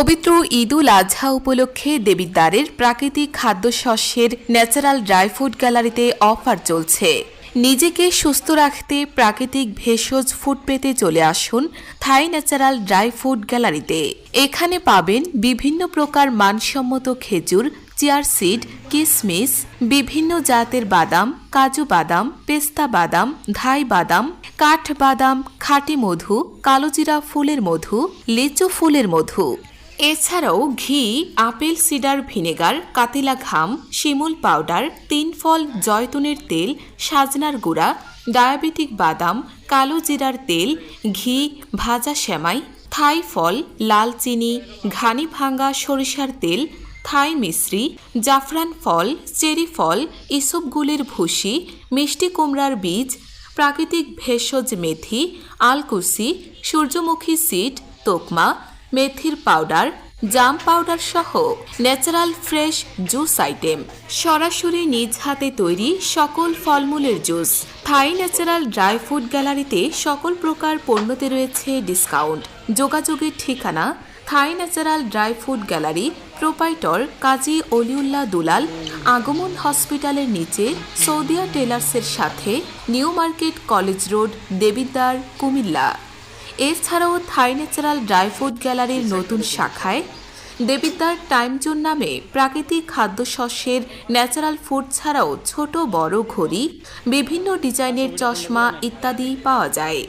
পবিত্র ঈদুল আজহা উপলক্ষে দেবিদ্বারের প্রাকৃতিক খাদ্যশস্যের ন্যাচারাল ড্রাই ফুড গ্যালারিতে অফার চলছে। নিজেকে সুস্থ রাখতে প্রাকৃতিক ভেষজ ফুড পেতে চলে আসুন থাই ন্যাচারাল ড্রাই ফুড গ্যালারিতে। এখানে পাবেন বিভিন্ন প্রকার মানসম্মত খেজুর, চিয়ার সিড, কিসমিস, বিভিন্ন জাতের বাদাম, কাজু বাদাম, পেস্তা বাদাম ধাই বাদাম, কাঠ বাদাম, খাঁটি মধু, কালোজিরা ফুলের মধু, লিচু ফুলের মধু। এছাড়াও ঘি, আপেল সিডার ভিনেগার, কাতিলা ঘাম, শিমুল পাউডার তিন ফল জয়তুনের তেল, সাজনার গুঁড়া, ডায়াবেটিক বাদাম, কালো জিরার তেল, ঘি, ভাজা সেমাই, থাই ফল, লাল চিনি, ঘানি ভাঙ্গা সরিষার তেল, থাই মিশ্রি, জাফরান ফল, চেরি ফল ইসবগুলির ভুসি, মিষ্টি কুমড়ার বীজ, প্রাকৃতিক ভেষজ মেথি, আলকুসি, সূর্যমুখী সিড, তোকমা মেথির পাউডার, জাম পাউডার সহ ন্যাচারাল ফ্রেশ জুস আইটেম। সরাসরি নিজ হাতে তৈরি সকল ফলমূলের juice. Thai natural dry fruit গ্যালারিতে সকল প্রকার পণ্যতে রয়েছে ডিসকাউন্ট। যোগাযোগের ঠিকানা Thai natural dry fruit gallery, proprietor, Kazi Oliullah Dulal, Agomon হসপিটালের নিচে সৌদিয়া টেলার্সের সাথে new market college road, Debidwar, Cumilla. এছাড়াও থাই ন্যাচারাল ড্রাই ফ্রুট গ্যালারির নতুন শাখায় দেবিদ্বার টাইম জোন নামে প্রাকৃতিক খাদ্যশস্যের ন্যাচারাল ফুড ছাড়াও ছোট বড় ঘড়ি, বিভিন্ন ডিজাইনের চশমা ইত্যাদি পাওয়া যায়।